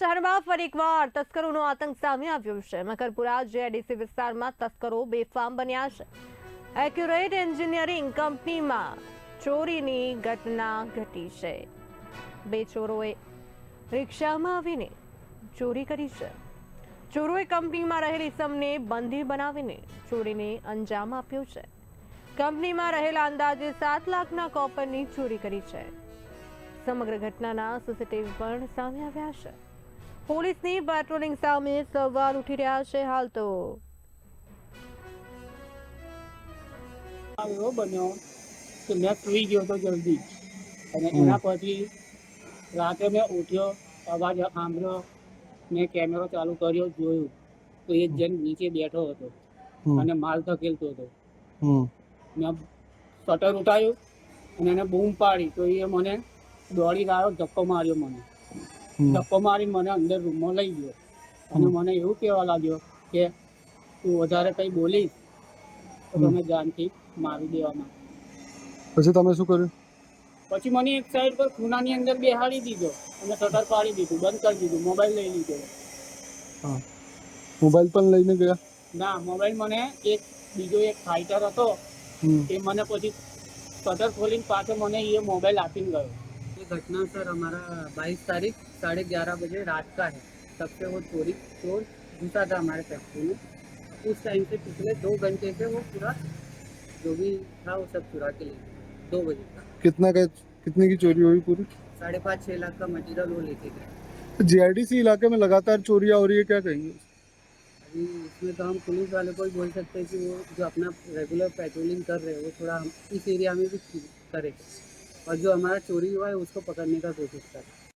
શહેરમાં ફરી એકવાર તસ્કરોનો આતંક સામે આવ્યો છે. મકરપુરા જેડીસી વિસ્તારમાં તસ્કરો બેફામ બન્યા છે. એક્યુરેટ એન્જિનિયરિંગ કંપનીમાં ચોરીની ઘટના ઘટી છે. બે ચોરોએ રિક્ષામાં આવીને ચોરી કરી છે. ચોરોએ કંપનીમાં રહેલી સમને બંધી બનાવીને ચોરીને અંજામ આપ્યો છે. કંપનીમાં રહેલા અંદાજે સાત લાખના કોપરની ચોરી કરી છે. સમગ્ર ઘટનાના સીસીટીવી પણ સામે આવ્યા છે. પોલીસની પેટ્રોલિંગ સામે સવાલ ઉઠી રહ્યા છે હાલ તો. એવો બન્યો કે મેં સુઈ ગયો હતો જલ્દી. અને એના પછી રાતે મેં ઉઠ્યો અવાજ સાંભળ્યો મેં કેમેરો ચાલુ કર્યો જોયું. તો એ જણ નીચે બેઠો હતો. અને માલ ધકેલતો હતો. મેં શટર ઉઠાવ્યું અને એને બૂમ પાડી. તો એ મને દોડી આવ્યો ધક્કો માર્યો મને. ધક્કો મારી મને અંદર રૂમમાં લઈ ગયો. અને મને એવું કહેવા લાગ્યો કે તું વધારે કંઈ બોલીશ તો તમે જાનથી મારી દેવામાં. પછી તમે શું કર્યું? પછી મને એક સાઈડ પર ખૂનાની અંદર બેહાડી દીધો અને શટર પાડી દીધું બંધ કરી દીધું મોબાઈલ લઈ લીધો. મોબાઈલ પણ લઈને ગયા? ના મોબાઈલ મને એક બીજો એક ફાઇટર હતો એ મને પછી શટર ખોલીને પાછો મને એ મોબાઈલ આપીને ગયો. घटना सर हमारा बाईस तारीख साढ़े ग्यारह बजे रात का है। तब से वो चोरी चोर घुसा था हमारे फैक्ट्री में। उस टाइम से पिछले दो घंटे से वो पूरा जो भी था वो सब चुरा के ले दो बजे तक कितना का कितने की चोरी हुई पूरी? साढ़े पाँच छः लाख का मटेरियल वो लेके गए जीआईडीसी इलाके में लगातार चोरियाँ हो रही है क्या कहेंगे? अभी इसमें तो हम पुलिस वाले को ही बोल सकते हैं कि वो जो अपना रेगुलर पेट्रोलिंग कर रहे हैं वो थोड़ा हम इस एरिया में भी करे। और जो हमारा चोरी हुआ है उसको पकड़ने का कोशिश करें